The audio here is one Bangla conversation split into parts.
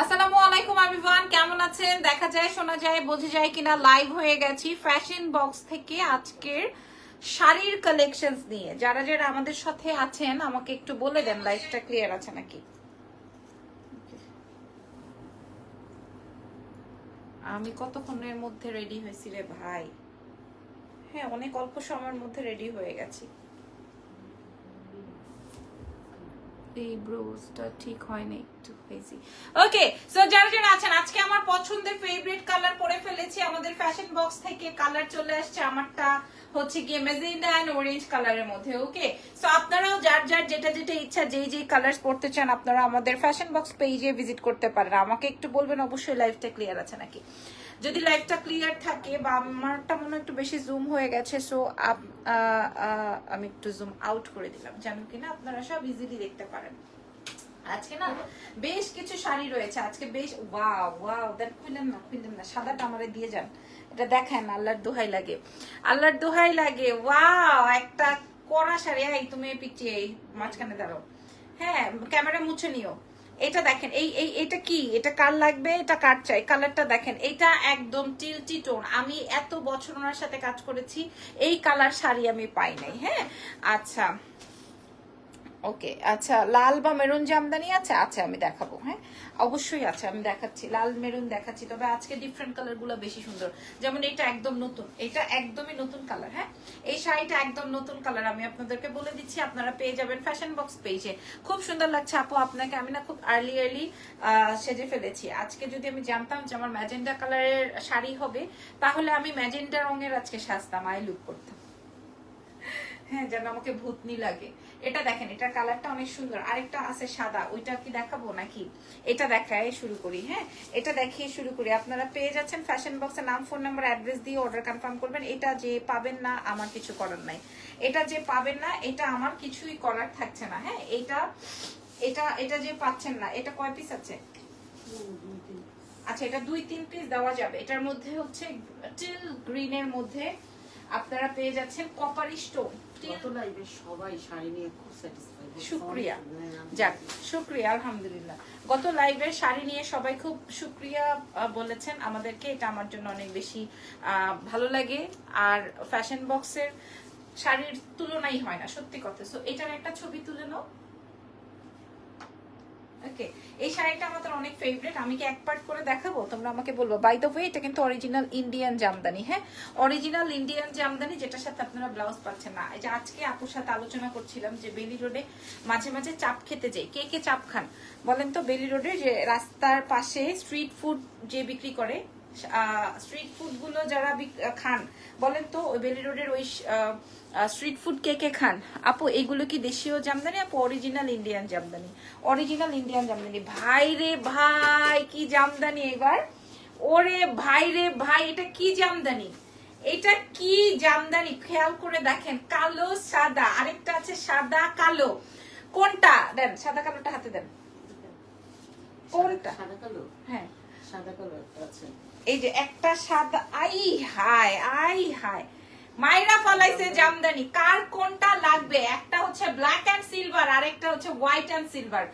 আসসালামু আলাইকুম এভরিওয়ান কেমন আছেন? দেখা যায়, শোনা যায়, বোঝা যায় কিনা লাইভ হয়ে গেছি ফ্যাশন বক্স থেকে আজকের শাড়ির কালেকশনস নিয়ে। যারা যারা আমাদের সাথে আছেন, আমাকে একটু বলে দেন লাইভটা ক্লিয়ার আছে নাকি? আমি কতক্ষণের মধ্যে রেডি হয়েছি রে ভাই? হ্যাঁ অনেক অল্প সময়ের মধ্যে রেডি হয়ে গেছি। এই ব্রোজটা ঠিক হয়নি, একটু হয়েছি ওকে সো যারা যারা আছেন, আজকে আমার পছন্দের ফেভারিট কালার পরে ফেলেছি। আমাদের ফ্যাশন বক্স থেকে কালার চলে আসছে আমারটা। হচ্ছে গিয়ে মেজেন্ডা অ্যান্ড অরেঞ্জ কালারের মধ্যে ওকে সো আপনারাও যার যার যেটা যেটা ইচ্ছা, যেই যেই কালার পড়তে চান, আপনারা আমাদের ফ্যাশন বক্স পেজে ভিজিট করতে পারেন। আমাকে একটু বলবেন, অবশ্যই লাইফটা ক্লিয়ার আছে নাকি? যদি লাইফটা ক্লিয়ার থাকে বা আমারটা মনে একটু বেশি জুম হয়ে গেছে সো আমি একটু জুম আউট করে দিলাম জানেন কিনা আপনারা সব ইজিলি দেখতে পারেন। আজকে না বেশ কিছু শাড়ি রয়েছে, আজকে বেশ ওয়াও ওয়াও দেন খুললেন না খুললেন না, সাদাটা আমারে দিয়ে যান। এটা দেখেন আল্লাহর দোহাই লাগে। আল্লাহর দোহাই লাগে ওয়াও একটা কড়া শাড়ি, এই তুমি পিছিয়ে এই মাঝখানে দাঁড়াও। হ্যাঁ ক্যামেরা মুছে নিও। এটা দেখেন, এই এই, এটা কি? এটা কার লাগবে? এটা কার চাই? কালারটা দেখেন, এটা একদম টিলটি টোন। আমি এত বছর ওনার সাথে কাজ করেছি, এই কালার শাড়ি আমি পাই নাই হ্যাঁ? আচ্ছা। ওকে আচ্ছা লাল বা মেরুন জামদানি আছে আছে, আমি দেখাবো হ্যাঁ? অবশ্যই আছে, আমি দেখাচ্ছি। লাল, মেরুন দেখাচ্ছি, তবে আজকে ডিফারেন্ট কালারগুলো বেশি সুন্দর। যেমন এটা একদম নতুন এটা একদমই নতুন কালার হ্যাঁ? এই শাড়িটা একদম নতুন কালার আমি আপনাদেরকে বলে দিচ্ছি, আপনারা পেয়ে যাবেন ফ্যাশন বক্স পেজে খুব সুন্দর লাগছে, আপু, আপনাকে আমি না খুব আর্লি আর্লি সেজে ফেলেছি। আজকে যদি আমি জানতাম যে আমার ম্যাজেন্ডা কালারের শাড়ি হবে, তাহলে আমি ম্যাজেন্ডা রঙের আজকে সাজতাম আই লুক করতাম। হ্যাঁ যেন আমাকে ভূতনি লাগে। এটা দেখেন এটা কালারটা অনেক সুন্দর। আরেকটা আছে সাদা, ওইটা কি দেখাবো নাকি? এটা দেখায় শুরু করি হ্যাঁ? এটা দেখিয়ে শুরু করি। আপনারা পেয়ে যাচ্ছেন ফ্যাশন বক্সের নাম ফোন নাম্বার অ্যাড্রেস দিয়ে অর্ডার কনফার্ম করবেন। এটা যে পাবেন না, আমার কিছু করার নাই। এটা যে পাবেন না, এটা আমার কিছুই করার থাকছে না হ্যাঁ? এটা এটা এটা যে পাচ্ছেন না, এটা কয় পিস আছে? আচ্ছা এটা দুই, তিন পিস দেওয়া যাবে। এটার মধ্যে হচ্ছে টিল গ্রিনের মধ্যে আপনারা পেয়ে যাচ্ছেন কপারি স্টোন শুক্রিয়া। যাক শুক্রিয়া আলহামদুলিল্লাহ। গত লাইভে শাড়ি নিয়ে সবাই খুব শুক্রিয়া বলেছেন। আমাদেরকে এটা আমার জন্য অনেক বেশি আহ, ভালো লাগে। আর ফ্যাশন বক্সের শাড়ির তুলনাই হয় না সত্যি কথা। সো এটার একটা ছবি তুলে নাও। ওকে এই শাড়িটা আমাদের অনেক ফেভারিট আমি কি এক পার্ট করে দেখাবো? তোমরা আমাকে বলব। বাই দ্য ওয়ে এটা কিন্তু অরিজিনাল ইন্ডিয়ান জামদানি হ্যাঁ? অরিজিনাল ইন্ডিয়ান জামদানি, যেটার সাথে আপনারা ব্লাউজ পাচ্ছেন না। এই যে আজকে আপুর সাথে আলোচনা করছিলাম যে বেলি রোডে মাঝে মাঝে চাপ খেতে যাই। কে কে চাপ খান? বলেন তো, বেলি রোডে যে রাস্তার পাশে স্ট্রিট ফুড যে বিক্রি করে স্ট্রিট ফুডগুলো যারা খান বলেন তো ওই বেলি রোডের ওই স্ট্রিট ফুড কে কে খান? আপু এগুলো কি দেশীয় জামদানি আপু original Indian jamdani? Original Indian jamdani. ভাই রে ভাই কি জামদানি এবার? ওরে ভাই রে ভাই এটা কি জামদানি? এটা কি জামদানি? খেয়াল করে দেখেন কালো সাদা আরেকটা আছে সাদা কালো। কোনটা? দেন সাদা কালোটা হাতে দেন। কোনটা? সাদা কালো? হ্যাঁ। এই যে একটা সাদা, আই হাই আই হাই মাইরা ফলাইছে জামদানি, কার কোনটা লাগবে? একটা হচ্ছে ব্ল্যাক অ্যান্ড সিলভার আরেকটা হচ্ছে হোয়াইট অ্যান্ড সিলভার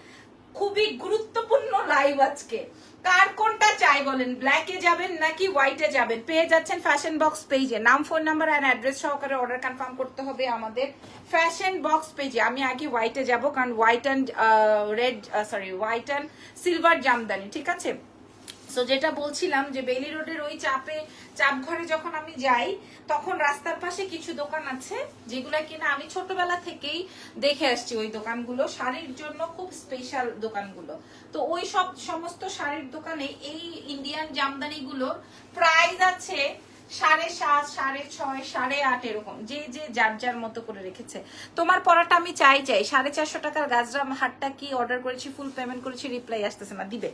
খুবই গুরুত্বপূর্ণ লাইভ আজকে। কার কোনটা চাই বলেন? ব্ল্যাকে যাবেন নাকি হোয়াইটে যাবেন? পেয়ে যাচ্ছেন ফ্যাশন বক্স পেজে নাম ফোন নাম্বার অ্যান্ড অ্যাড্রেস সহকারে অর্ডার কনফার্ম করতে হবে আমাদের ফ্যাশন বক্স পেজে আমি আগে হোয়াইটে যাব, কারণ white and red sorry white and silver jamdani, ঠিক আছে? সো যেটা বলছিলাম যে বেলি রোডের ওই চাপে, চাপ ঘরে যখন আমি যাই, তখন রাস্তার পাশে কিছু দোকান আছে যেগুলো কিনা আমি ছোটবেলা থেকেই দেখে আসছি ওই দোকানগুলো। শাড়ির জন্য খুব স্পেশাল দোকানগুলো। তো ওই সব সমস্ত শাড়ির দোকানে এই ইন্ডিয়ান জামদানিগুলোর প্রাইস আছে সাড়ে সাত সাড়ে ছয় সাড়ে আট এরকম যে যে যার যার মতো করে রেখেছে। তোমার পড়াটা আমি চাই চাই। সাড়ে চারশো টাকার গাজরা হাটটা কি অর্ডার করেছি ফুল পেমেন্ট করেছি রিপ্লাই আসতেছে না। দিবে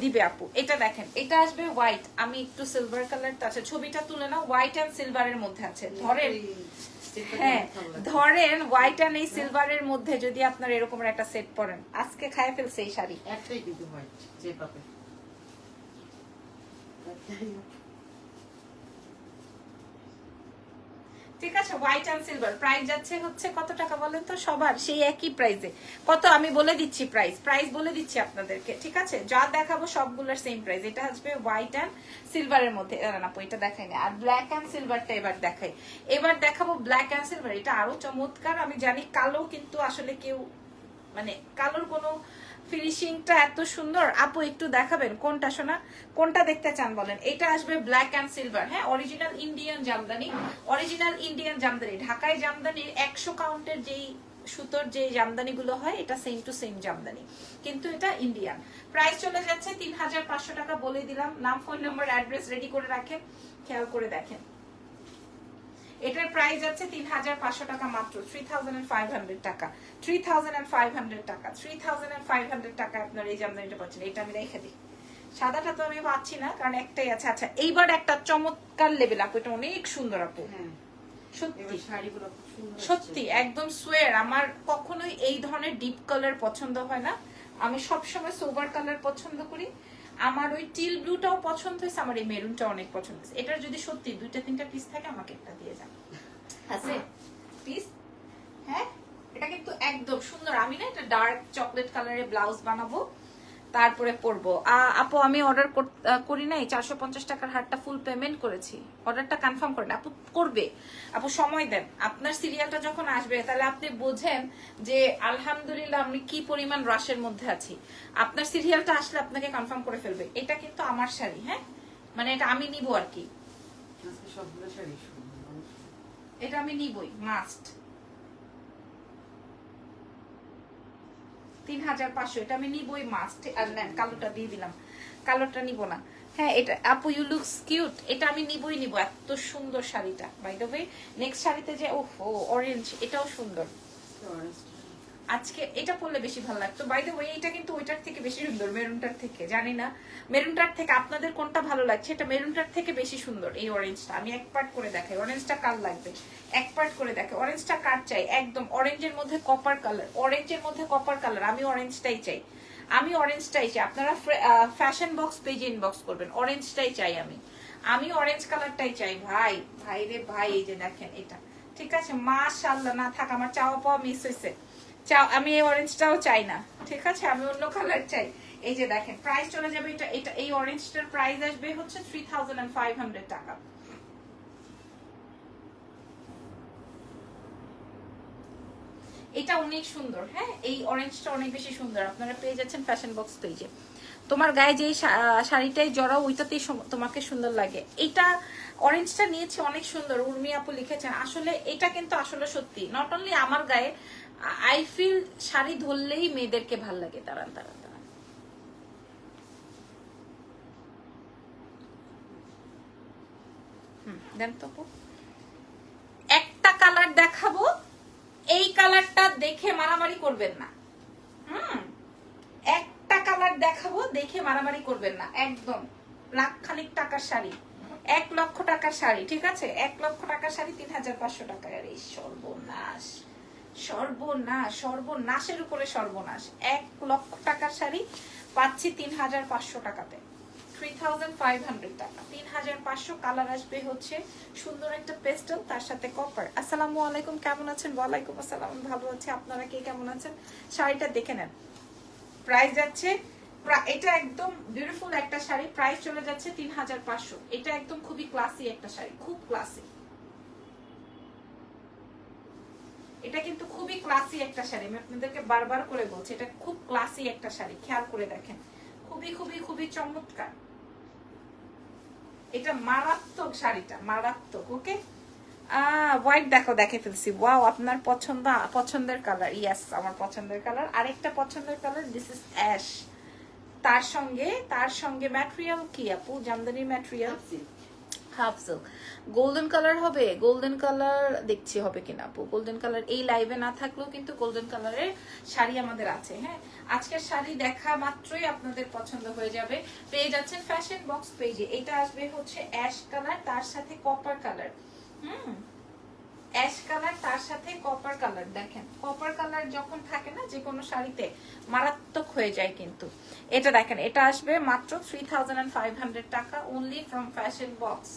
দিবে আপু। এটা দেখেন এটা আসবে হোয়াইট আমি একটু সিলভার কালার আছে। ছবিটা তুলে নাও হোয়াইট অ্যান্ড সিলভারের মধ্যে আছে। ধরেন হ্যাঁ। ধরেন হোয়াইট আর এই সিলভারের মধ্যে যদি আপনার এরকম একটা সেট পরেন আজকে খায় ফেলছে এই শাড়ি। একটাই কিন্তু হোয়াইট যে পাবে। ঠিক আছে? হোয়াইট অ্যান্ড সিলভার প্রাইস যাচ্ছে হচ্ছে কত টাকা বলেন তো? সবার সেই একই প্রাইসে কত? আমি বলে দিচ্ছি প্রাইস প্রাইস বলে দিচ্ছি আপনাদেরকে, ঠিক আছে? যা দেখাবো সবগুলোর সেম প্রাইস এটা আসবে হোয়াইট অ্যান্ড সিলভারের মধ্যে। না এটা দেখাই না আর ব্ল্যাক অ্যান্ড সিলভারটা এবার দেখাই। এবার দেখাবো ব্ল্যাক অ্যান্ড সিলভার এটা আরও চমৎকার। আমি জানি কালো কিন্তু আসলে কেউ মানে কালোর কোনো ফিনিশিংটা এত সুন্দর। আপু, একটু দেখাবেন কোনটা শোনা কোনটা দেখতে চান বলেন? এটা আসবে ব্ল্যাক অ্যান্ড সিলভার হ্যাঁ original Indian jamdani. Original Indian jamdani. ঢাকায় জামদানির একশো কাউন্টের যেই সুতোর যে জামদানি গুলো হয়, এটা সেম টু সেম জামদানি। কিন্তু এটা ইন্ডিয়ান প্রাইস চলে যাচ্ছে তিন হাজার পাঁচশো টাকা বলে দিলাম। নাম ফোন নাম্বার অ্যাড্রেস রেডি করে রাখেন। খেয়াল করে দেখেন। এটার প্রাইস আছে তিন হাজার পাঁচশো টাকা মাত্র থ্রি থাউজেন্ড ফাইভ হান্ড্রেড টাকা। থ্রি থাউজেন্ড ফাইভ হান্ড্রেড টাকা থ্রি থাউজেন্ড ফাইভ হান্ড্রেড টাকা আপনার এই জামদানিটা পাচ্ছেন এটা আমি রেখে দিই। সাদাটা তো আমি পাচ্ছি না কারণ একটাই আছে। আচ্ছা এইবার একটা চমৎকার লেভেল আপু এটা অনেক সুন্দর আপু। হ্যাঁ। সত্যি। সত্যি একদম সোয়ার আমার কখনোই এই ধরনের ডিপ কালার পছন্দ হয় না। আমি সবসময় সোবার কালার পছন্দ করি। আমার ওই টিল ব্লুটাও পছন্দ হয়েছে আমার এই মেরুনটা অনেক পছন্দ হয়েছে। এটার যদি সত্যি দুইটা তিনটা পিস থাকে আমাকে একটা দিয়ে যান। আছে? পিস হ্যাঁ? এটা কিন্তু একদম সুন্দর। আমি না এটা ডার্ক চকলেট কালারের ব্লাউজ বানাবো তারপরে পরবো। আপু আমি অর্ডার করি নাই চারশো পঞ্চাশ টাকার হারটা ফুল পেমেন্ট করেছি। অর্ডারটা কনফার্ম করেন। আপু করবে। আপু সময় দেন। আপনার সিরিয়ালটা যখন আসবে তাহলে আপনি বোঝেন যে আলহামদুলিল্লাহ আমি কি পরিমাণ রাশের মধ্যে আছি। আপনার সিরিয়ালটা আসলে আপনাকে কনফার্ম করে ফেলবে। এটা কিন্তু আমার শাড়ি হ্যাঁ? মানে এটা আমি নিব আর কি। সবগুলো শাড়ি সুন্দর এটা আমি নিবই মাস্ট তিন হাজার পাঁচশো এটা আমি নিবই মাস্ট আর নেন কালোটা দিয়ে দিলাম। কালোটা নিব না। হ্যাঁ এটা আপু ইউ লুকস কিউট এটা আমি নিবই নিব। এত সুন্দর শাড়িটা বাই দ্য ওয়ে নেক্সট শাড়িতে যে ওহ অরেঞ্জ এটাও সুন্দর। টা। আজকে এটা পরলে বেশি ভালো লাগতো। বাই দ্য ওয়ে এটা কিন্তু ওইটার থেকে বেশি সুন্দর, মেরুনটার থেকে, জানি না। মেরুনটার থেকে আপনাদের কোনটা ভালো লাগছে? এটা মেরুনটার থেকে বেশি সুন্দর, এই অরেঞ্জটা আমি এক পার্ট করে দেখাই। অরেঞ্জটা কার লাগবে? এক পার্ট করে দেখাই। অরেঞ্জটা কার চাই? একদম অরেঞ্জের মধ্যে কপার কালার অরেঞ্জের মধ্যে কপার কালার আমি অরেঞ্জটাই চাই। আমি অরেঞ্জটাই চাই। আপনারা ফ্যাশন বক্স পেজে ইনবক্স করবেন। অরেঞ্জটাই চাই আমি। আমি অরেঞ্জ কালারটাই চাই। ভাই ভাই রে ভাই, এই যে দেখেন এটা। ঠিক আছে? মাশাআল্লাহ, না থাক, আমার চাওয়া পাওয়া মিস হয়েছে চাও, আমি এই অরেঞ্জটাও চাই না, ঠিক আছে? আমি অন্য কালার চাই। এই যে দেখেন প্রাইস চলে যাবে, এটা এটা, এই অরেঞ্জটার প্রাইস আসবে হচ্ছে থ্রি থাউজেন্ড ফাইভ হান্ড্রেড টাকা। এটা অনেক সুন্দর হ্যাঁ? এই অরেঞ্জটা অনেক বেশি সুন্দর। আপনারা পেয়ে যাচ্ছেন ফ্যাশন বক্স পেজে তোমার গায়ে শা- শাড়িটাই জড়াও, ওইটাতেই তোমাকে সুন্দর লাগে। এটা অরেঞ্জটা নিয়েছে, অনেক সুন্দর। উর্মি আপু লিখেছেন, আসলে এটা কিন্তু আসলে সত্যি। নট অনলি আমার গায়ে আই ফিল শাড়ি ধরলেই মেয়েদেরকে ভালো লাগে। দাঁড়ান দাঁড়ান দাঁড়ান। একটা কালার দেখাবো, এই কালারটা দেখে মারামারি করবেন না। হুম, একটা কালার দেখাবো, দেখে মারামারি করবেন না। একদম লাখ খানিক টাকার শাড়ি। এক লক্ষ টাকার শাড়ি, ঠিক আছে? এক লক্ষ টাকার শাড়ি তিন হাজার পাঁচশো টাকা আর এই সর্বনাশ। সর্বনাশ, সর্বনাশের উপরে সর্বনাশ। এক লক্ষ টাকার শাড়ি পাচ্ছি তিন হাজার পাঁচশো টাকাতে কেমন আছেন? ওয়ালাইকুম আসসালাম, ভালো আপনারা কে কেমন আছেন? শাড়িটা দেখে নেন। প্রাইস যাচ্ছে এটা একদম বিউটিফুল একটা শাড়ি। প্রাইস চলে যাচ্ছে তিন হাজার পাঁচশো। এটা একদম খুবই ক্লাসি একটা শাড়ি। খুব ক্লাসি এটা কিন্তু খুবই ক্লাসি একটা শাড়ি। আমি আপনাদেরকে বারবার করে বলছি এটা খুব ক্লাসি একটা শাড়ি খেয়াল করে দেখেন। খুবই খুবই খুবই চমৎকার। এটা মারাত্মক শাড়িটা মারাত্মক ওকে হোয়াইট দেখো দেখে ফেলছি। ওয়াও আপনার পছন্দ পছন্দের কালার ইয়েস আমার পছন্দের কালার আরেকটা পছন্দের কালার দিস ইজ অ্যাশ তার সঙ্গে তার সঙ্গে ম্যাটেরিয়াল কি আপু? জামদানি ম্যাটেরিয়াল ভাবছি, হাফ সিল্ক গোল্ডেন কালার হবে গোল্ডেন কালার দেখছি হবে কিনা আপু। গোল্ডেন কালার এই লাইভে না থাকলেও কিন্তু গোল্ডেন কালারের শাড়ি আমাদের আছে হ্যাঁ? আজকের শাড়ি দেখা মাত্রই আপনাদের পছন্দ হয়ে যাবে। পেয়ে যাচ্ছেন ফ্যাশন বক্স পেজে এটা আসবে হচ্ছে অ্যাশ কালার তার সাথে কপার কালার হুম? অ্যাশ কালার তার সাথে কপার কালার দেখেন কপার কালার যখন থাকে না, যে কোনো শাড়িতে, মারাত্মক হয়ে যায় কিন্তু। এটা দেখেন, এটা আসবে মাত্র থ্রি টাকা অনলি ফ্রম ফ্যাশন বক্স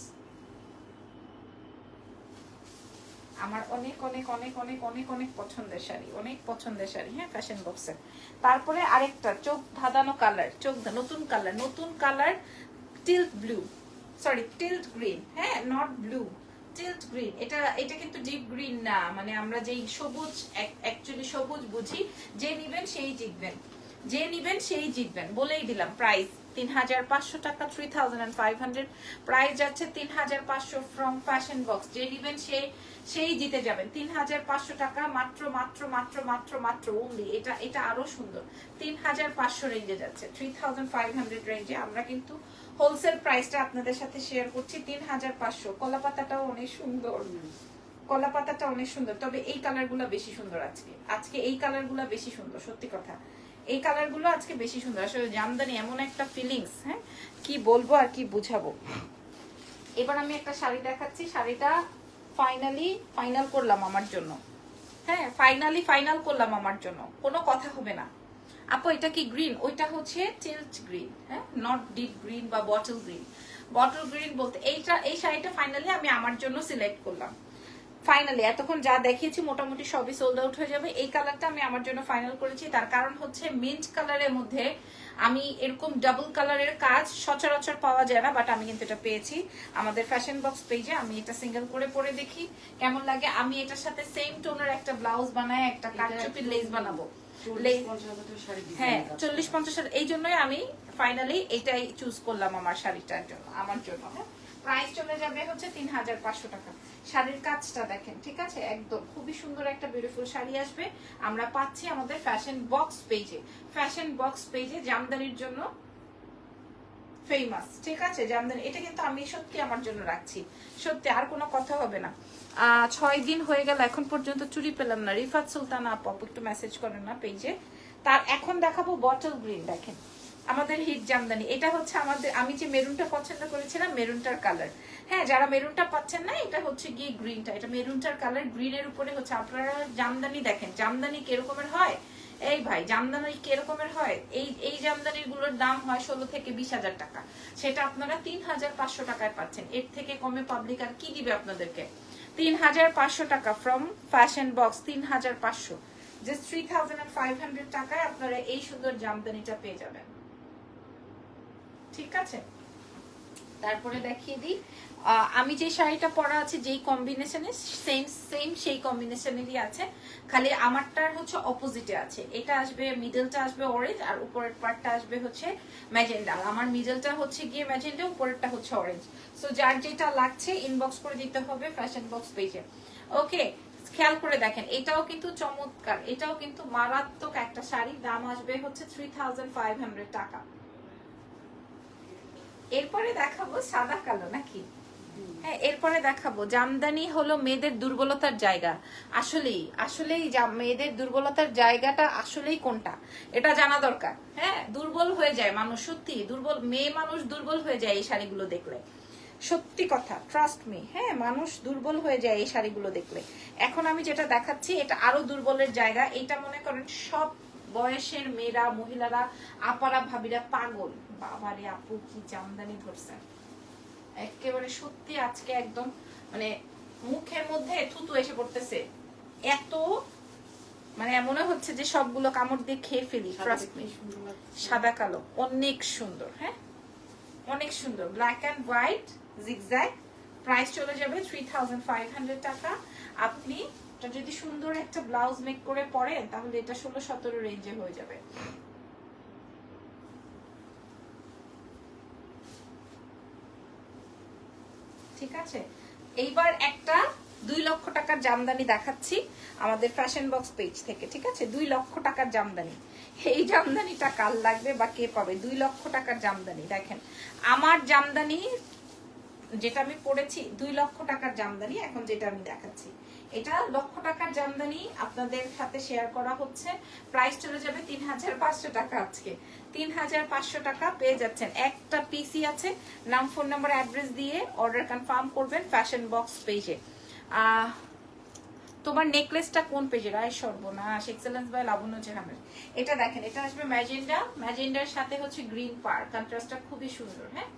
আমার অনেক অনেক অনেক অনেক অনেক অনেক পছন্দের শাড়ি, অনেক পছন্দের শাড়ি হ্যাঁ ফ্যাশন বক্সের তারপরে আরেকটা, চোখ ধাঁধানো কালার চোখ নতুন কালার নতুন colour teal blue sorry teal green হ্যাঁ নট ব্লু টিল্ট গ্রিন, এটা এটা কিন্তু ডিপ গ্রিন না মানে আমরা যেই সবুজ অ্যাকচুয়ালি সবুজ বুঝি, যে নিবেন সেই জিতবেন। যে নিবেন সেই জিতবেন, বলেই দিলাম প্রাইস তিন হাজার পাঁচশো টাকা three thousand five hundred price যাচ্ছে তিন হাজার পাঁচশো ফ্রম ফ্যাশন বক্স যে নিবেন সেই সেই জিতে যাবেন। তিন হাজার পাঁচশো টাকা মাত্র মাত্র মাত্র মাত্র মাত্র ওনলি এটা এটা আরও সুন্দর। তিন হাজার পাঁচশো রেঞ্জে যাচ্ছে থ্রি থাউজেন্ড ফাইভ হান্ড্রেড রেঞ্জে আমরা কিন্তু হোলসেল প্রাইসটা আপনাদের সাথে শেয়ার করছি তিন হাজার পাঁচশো। কলা পাতাটাও অনেক সুন্দর। কলা পাতাটা অনেক সুন্দর। তবে এই কালারগুলো বেশি সুন্দর আজকে। আজকে এই কালারগুলো বেশি সুন্দর, সত্যি কথা। এই কালারগুলো আজকে বেশি সুন্দর। আসলে জামদানি এমন একটা ফিলিংস হ্যাঁ? কি বলব আর কি বুঝাবো? এবার আমি একটা শাড়ি দেখাচ্ছি। শাড়িটা ফাইনালি ফাইনাল করলাম আমার জন্য। হ্যাঁ ফাইনালি ফাইনাল করলাম আমার জন্য। কোনো কথা হবে না। আপু এটা কি গ্রিন ওইটা হচ্ছে টিল্ট গ্রিন হ্যাঁ? নট ডিপ গ্রিন বা বটল গ্রিন বটল গ্রিন বলতে এইটা এই শাড়িটা ফাইনালি আমি আমার জন্য সিলেক্ট করলাম। ফাইনালি এতক্ষণ যা দেখিয়েছি মোটামুটি সবই সোল্ড আউট হয়ে যাবে। এই কালারটা আমি আমার জন্য ফাইনাল করেছি। তার কারণ হচ্ছে মিন্ট কালারের মধ্যে আমি এরকম ডাবল কালারের কাজ সচরাচর পাওয়া যায় না বাট আমি কিন্তু এটা পেয়েছি। আমাদের ফ্যাশন বক্স পেজে আমি এটা সিঙ্গেল করে পরে দেখি কেমন লাগে। আমি এটার সাথে সেম টোনের একটা ব্লাউজ বানায় একটা কাটচুপির লেস বানাবো। হ্যাঁ চল্লিশ পঞ্চাশ এই জন্যই আমি ফাইনালি এটাই চুজ করলাম আমার শাড়িটার জন্য আমার জন্য হ্যাঁ। প্রাইস চলে যাবে হচ্ছে তিন হাজার পাঁচশো টাকা। শাড়ির কাজটা দেখেন ঠিক আছে? একদম খুবই সুন্দর একটা বিউটিফুল শাড়ি আসবে। আমরা পাচ্ছি আমাদের ফ্যাশন বক্স পেজে ফ্যাশন বক্স পেজে জামদানির জন্য ফেমাস ঠিক আছে? জামদানি এটা কিন্তু আমি সত্যি আমার জন্য রাখছি। সত্যি, আর কোনো কথা হবে না। ছয় দিন হয়ে গেল, এখন পর্যন্ত চুরি পেলাম না। রিফাত সুলতান আপু একটু মেসেজ করেন না পেজে তার এখন দেখাবো বটল গ্রিন দেখেন। আমাদের হিট জামদানি। এটা হচ্ছে আমাদের আমি যে মেরুনটা পছন্দ করেছিলাম মেরুনটার কালার হ্যাঁ যারা মেরুনটা পাচ্ছেন না, এটা হচ্ছে গিয়ে গ্রিনটা এটা মেরুনটার কালার গ্রিনের উপরে হচ্ছে আপনারা জামদানি দেখেন। জামদানি কিরকমের হয়? এই ভাই, জামদানি কিরকমের হয়? এই এই জামদানিরগুলোর দাম হয় ষোলো থেকে বিশ হাজার টাকা। সেটা আপনারা তিন হাজার পাঁচশো টাকায় পাচ্ছেন। এর থেকে কমে পাবলিক আর কি দিবে আপনাদেরকে? তিন হাজার পাঁচশো টাকা ফ্রম ফ্যাশন বক্স তিন হাজার পাঁচশো। Just three thousand five hundred টাকায় আপনারা এই সুন্দর জামদানিটা পেয়ে যাবেন। ঠিক আছে? তারপরে দেখিয়ে দিই। আমি যে শাড়িটা পরা আছে, যেই কম্বিনেশনে সেম সেম সেই কম্বিনেশনেরই আছে। খালি আমারটার হচ্ছে অপোজিটে আছে। এটা আসবে মিডলটা আসবে অরেঞ্জ আর উপরের পার্টটা আসবে হচ্ছে ম্যাজেন্ডা আমার মিডলটা হচ্ছে গিয়ে ম্যাজেন্ডা উপরেরটা হচ্ছে অরেঞ্জ সো যার যেটা লাগছে ইনবক্স করে দিতে হবে ফ্যাশন বক্স পেজে ওকে খেয়াল করে দেখেন, এটাও কিন্তু চমৎকার। এটাও কিন্তু মারাত্মক একটা শাড়ি। দাম আসবে হচ্ছে থ্রি টাকা। এরপরে দেখাবো সাদা কালো নাকি? হ্যাঁ এরপরে দেখাবো। জামদানি হলো মেয়েদের দুর্বলতার জায়গা। আসলেই আসলেই মেয়েদের দুর্বলতার জায়গাটা আসলেই কোনটা? এটা জানা দরকার। হ্যাঁ দুর্বল হয়ে যায় মানুষ সত্যি। দুর্বল মেয়ে মানুষ দুর্বল হয়ে যায় এই শাড়িগুলো দেখলে। সত্যি কথা ট্রাস্ট মি হ্যাঁ মানুষ দুর্বল হয়ে যায় এই শাড়িগুলো দেখলে। এখন আমি যেটা দেখাচ্ছি এটা আরও দুর্বলের জায়গা। এটা মনে করেন সব বয়সের মেয়েরা মহিলারা আপারা ভাবিরা পাগল। বাবারে আপু কি জামদানি ধরছেন একেবারে সত্যি আজকে একদম মানে মুখের মধ্যে থুতু এসে পড়তেছে। এত মানে মনে হচ্ছে যে সবগুলো কামড় দিয়ে খেয়ে ফেলি। সাদা কালো অনেক সুন্দর হ্যাঁ? অনেক সুন্দর। Black and white zigzag price চলে যাবে থ্রি থাউজেন্ড ফাইভ হান্ড্রেড টাকা। আপনি এটা যদি সুন্দর একটা ব্লাউজ মেক করে পরেন তাহলে এটা ষোলো সতেরো রেঞ্জে হয়ে যাবে। ঠিক আছে? এইবার একটা দুই লক্ষ টাকার জামদানি দেখাচ্ছি আমাদের ফ্যাশন বক্স পেজ থেকে, ঠিক আছে? দুই লক্ষ টাকার জামদানি। এই জামদানিটা কাল লাগবে বা কে পাবে? দুই লক্ষ টাকার জামদানি, দেখেন। আমার জামদানি যেটা আমি পড়েছি, দুই লক্ষ টাকার জামদানি এখন যেটা আমি দেখাচ্ছি। এটা লক্ষ টাকার জামদানি আপনাদের সাথে শেয়ার করা হচ্ছে। প্রাইস চলে যাবে তিন হাজার পাঁচশো টাকা আজকে। তিন হাজার পাঁচশো টাকা পেয়ে যাচ্ছেন। একটা পিসি আছে, নাম ফোন নাম্বার অ্যাড্রেস দিয়ে অর্ডার কনফার্ম করবেন ফ্যাশন বক্স পেজে তোমার নেকলেসটা কোন পেজে রায় সর্বনাশ এক্সেলেন্স বাই লাবণ্য জাহানের এটা দেখেন, এটা আসবে ম্যাজেন্ডা ম্যাজেন্ডার সাথে হচ্ছে গ্রিন পার্ক কন্ট্রাস্টটা খুবই সুন্দর হ্যাঁ?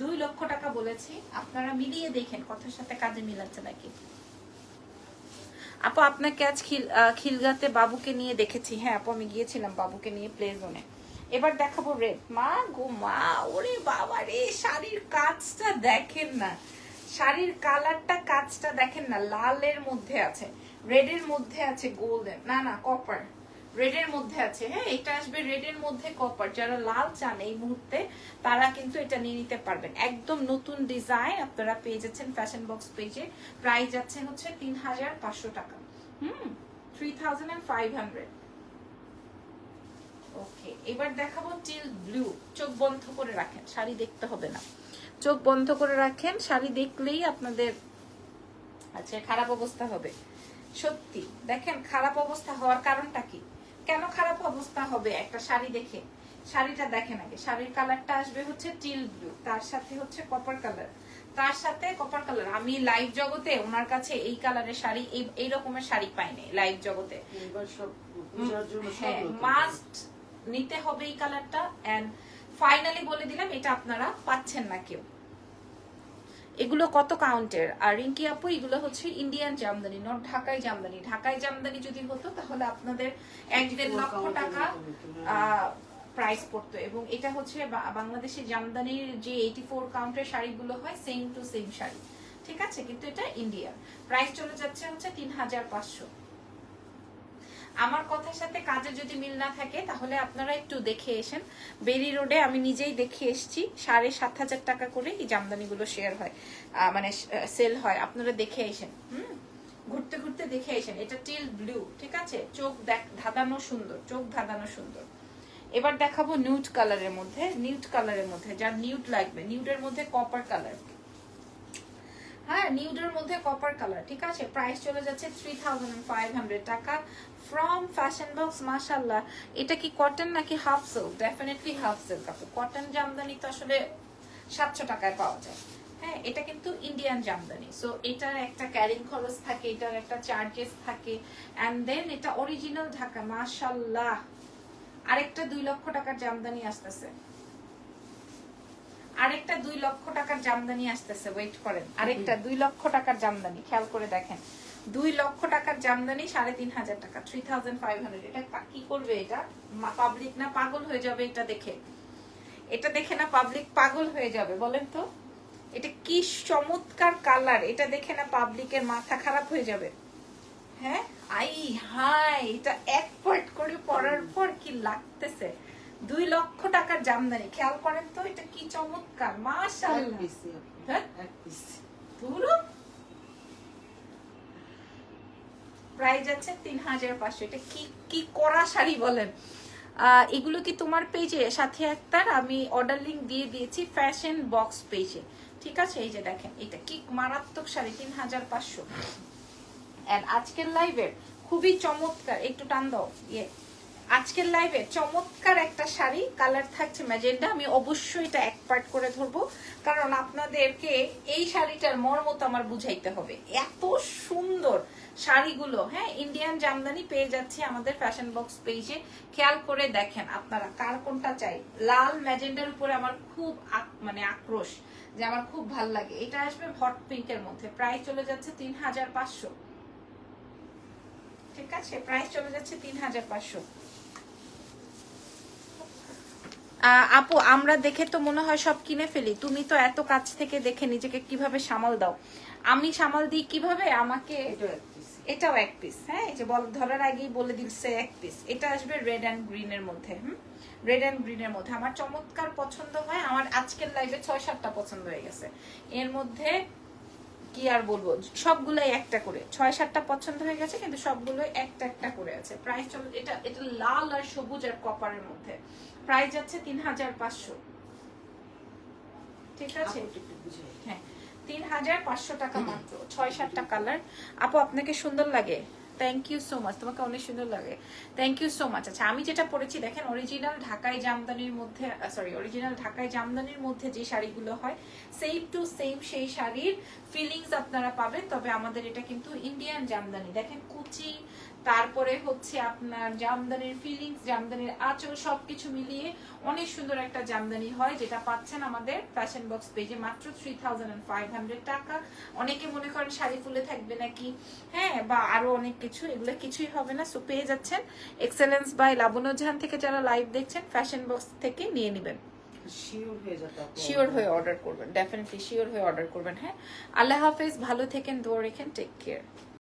দুই লক্ষ টাকা বলেছি, আপনারা মিলিয়ে দেখেন কথার সাথে কাজে মিলাচ্ছে নাকি। আপু, আপনাকে আজ খিলগাতে বাবুকে নিয়ে দেখেছি। হ্যাঁ আপু, আমি গিয়েছিলাম বাবুকে নিয়ে প্লে জোনে এবার দেখাবো রেড মা গো, মা, ওরে বাবা রে, শাড়ির কাজটা দেখেন না। শাড়ির কালারটা কাজটা দেখেন না, লালের মধ্যে আছে। রেডের মধ্যে আছে গোল্ডেন না না কপার রেডের মধ্যে আছে। হ্যাঁ এটা আসবে রেডের মধ্যে কপার যারা লাল চান এই মুহূর্তে, তারা কিন্তু এটা নিয়ে নিতে পারবেন। একদম নতুন ডিজাইন আপনারা পেয়ে যাচ্ছেন ফ্যাশন বক্স পেজে প্রাইস যাচ্ছে হচ্ছে তিন হাজার পাঁচশো টাকা। হুম থ্রি ওকে এবার দেখাবো টিল ব্লু চোখ বন্ধ করে রাখেন, শাড়ি দেখতে হবে না। চোখ বন্ধ করে রাখেন, শাড়ি দেখলেই আপনাদের আচ্ছা খারাপ অবস্থা হবে। সত্যি, দেখেন, খারাপ অবস্থা হওয়ার কারণটা কি? কেন খারাপ অবস্থা হবে একটা শাড়ি দেখে? শাড়িটা দেখেন আগে। শাড়ির কালারটা আসবে হচ্ছে টিল ব্লু তার সাথে হচ্ছে কপার কালার তার সাথে কপার কালার আমি লাইভ জগতে ওনার কাছে এই কালারের শাড়ি এই রকমের শাড়ি পাইনি লাইভ জগতে। সব হ্যাঁ মাস্ট নিতে হবে এই কালারটা এন্ড ফাইনালি বলে দিলাম এটা আপনারা পাচ্ছেন না কেউ। এগুলো কত কাউন্টের আর রিঙ্কি আপু এগুলো হচ্ছে ইন্ডিয়ান জামদানি নট ঢাকায় জামদানি। ঢাকায় জামদানি যদি হতো তাহলে আপনাদের এক দেড় লক্ষ টাকা মতো হ্যাঁ। প্রাইস পড়তো। এবং এটা হচ্ছে বাংলাদেশে বাংলাদেশের জামদানির যে এইটি ফোর কাউন্টের শাড়িগুলো হয় সেম টু সেম শাড়ি। ঠিক আছে? কিন্তু এটা ইন্ডিয়া প্রাইস চলে যাচ্ছে হচ্ছে তিন হাজার পাঁচশো। আমার কথার সাথে কাজে যদি মিল না থাকে, তাহলে আপনারা একটু দেখে এসেন। বেরি রোডে আমি নিজেই দেখে এসেছি, সাড়ে সাত হাজার টাকা করে এই জামদানিগুলো শেয়ার হয় মানে সেল হয়। আপনারা দেখে এসেন, হুম? ঘুরতে ঘুরতে দেখে এসেন। এটা টিল ব্লু ঠিক আছে? চোখ দেখ, ধাঁধানো সুন্দর, চোখ ধাঁধানো সুন্দর। এবার দেখাবো নিউড কালারের মধ্যে নিউড কালারের মধ্যে যার নিউড লাগবে। নিউডের মধ্যে কপার কালার হ্যাঁ নিউডের মধ্যে কপার কালার ঠিক আছে? প্রাইস চলে যাচ্ছে থ্রি টাকা ফ্রম ফ্যাশন বক্স এটা কি কটন নাকি half silk definitely half silk cotton jamdani তো আসলে সাতশো টাকায় পাওয়া যায়। হ্যাঁ এটা কিন্তু ইন্ডিয়ান জামদানি। সো এটার একটা ক্যারিং খরচ থাকে, এটার একটা চার্জেস থাকে। অ্যান্ড দেন এটা অরিজিনাল ঢাকা মাশাল্লাহ আরেকটা দুই লক্ষ টাকার জামদানি আসতেছে। আরেকটা দুই লক্ষ টাকার জামদানি আসতেছে ওয়েট করেন। আরেকটা দুই লক্ষ টাকার জামদানি, খেয়াল করে দেখেন। দুই লক্ষ টাকার জামদানি সাড়ে তিন হাজার টাকা থ্রি থাউজেন্ড ফাইভ হান্ড্রেড এটা কি করবে এটা? পাবলিক না পাগল হয়ে যাবে এটা দেখে? এটা দেখে না পাবলিক পাগল হয়ে যাবে, বলেন তো। এটা কি চমৎকার কালার এটা দেখে না পাবলিকের মাথা খারাপ হয়ে যাবে? হ্যাঁ? আই হাই এটা এক পার্ট করে পরার পর কি লাগতেছে? দুই লক্ষ টাকার জামদানি। খেয়াল করেন তো এটা কি চমৎকার মাশাআল্লাহ। হ্যাঁ? এক প্রাইস আছে তিন হাজার পাঁচশো। এটা কি কি করা শাড়ি বলেন? এগুলো কি তোমার পেজে? সাথে একটার আমি অর্ডার লিঙ্ক দিয়ে দিয়েছি ফ্যাশন বক্স পেজে। ঠিক আছে? এই যে দেখেন এটা কি মারাত্মক শাড়ি তিন হাজার পাঁচশো। And আজকের লাইভের খুবই চমৎকার। একটু টান দাও ইয়ে। আজকের লাইভে চমৎকার একটা শাড়ি কালার থাকছে ম্যাজেন্ডা আমি অবশ্যই এটা এক পার্ট করে ধরবো। কারণ আপনাদেরকে এই শাড়িটার মর্মত আমার বুঝাইতে হবে। এত সুন্দর শাড়িগুলো হ্যাঁ ইন্ডিয়ান জামদানি পেয়ে যাচ্ছে আমাদের ফ্যাশন বক্স পেজে খেয়াল করে দেখেন আপনারা কার কোনটা চাই। লাল ম্যাজেন্ডার উপরে আমার খুব মানে আক্রোশ যে আমার খুব ভালো লাগে। এটা আসবে হট পিঙ্কের মধ্যে। প্রায় চলে যাচ্ছে তিন হাজার পাঁচশো। ঠিক আছে? প্রাইস চলে যাচ্ছে তিন হাজার পাঁচশো। আপু আমরা দেখে তো মনে হয় সব কিনে ফেলি। তুমি তো এত কাছ থেকে দেখে নিজেকে কীভাবে সামাল দাও। আমি সামাল দিই কীভাবে? আমাকে এটাও এক পিসি। হ্যাঁ? এই যে বল ধরার আগেই বলে দিচ্ছে এক পিস এটা আসবে রেড অ্যান্ড গ্রিনের মধ্যে হুম? রেড অ্যান্ড গ্রিনের মধ্যে। আমার চমৎকার পছন্দ হয়। আমার আজকের লাইভে ছয় সাতটা পছন্দ হয়ে গেছে। এর মধ্যে কি আর বলব? সবগুলোই একটা করে। ছয় সাতটা পছন্দ হয়ে গেছে কিন্তু সবগুলোই একটা একটা করে আছে। প্রাইস এটা এটা লাল আর সবুজ আর কপারের মধ্যে। প্রাইস যাচ্ছে তিন হাজার পাঁচশো। ঠিক আছে। হ্যাঁ। তিন হাজার পাঁচশো টাকা মাত্র। ছয় সাতটা কালার। আপু আপনাকে সুন্দর লাগে? থ্যাংক ইউ সো মাচ তোমাকে অনেক সুন্দর লাগে। থ্যাংক ইউ সো মাচ আচ্ছা আমি যেটা পড়েছি, দেখেন অরিজিনাল ঢাকায় জামদানির মধ্যে সরি অরিজিনাল ঢাকায় জামদানির মধ্যে যে শাড়িগুলো হয় সেম টু সেম সেই শাড়ির ফিলিংস আপনারা পাবেন। তবে আমাদের এটা কিন্তু ইন্ডিয়ান জামদানি। দেখেন, কুচি তারপরে হচ্ছে আপনার জামদানির ফিলিংস জামদানির আঁচল সবকিছু মিলিয়ে অনেক সুন্দর একটা জামদানি হয় যেটা পাচ্ছেন আমাদের ফ্যাশন বক্স পেজে মাত্র থ্রি থাউজেন্ড টাকা। অনেকে মনে করেন শাড়ি ফুলে থাকবে নাকি? হ্যাঁ বা আরও অনেক কিছু এগুলো কিছুই হবে না সো পেয়ে যাচ্ছেন। এক্সেলেন্স বাই লাবণ্যজাহান থেকে যারা লাইভ দেখছেন ফ্যাশন বক্স থেকে নিয়ে নেবেন। শিওর হয়ে শিওর হয়ে অর্ডার করবেন ডেফিনেটলি শিওর হয়ে অর্ডার করবেন হ্যাঁ। আল্লাহ হাফেজ ভালো থেকেন দোয়া রেখেন টেক কেয়ার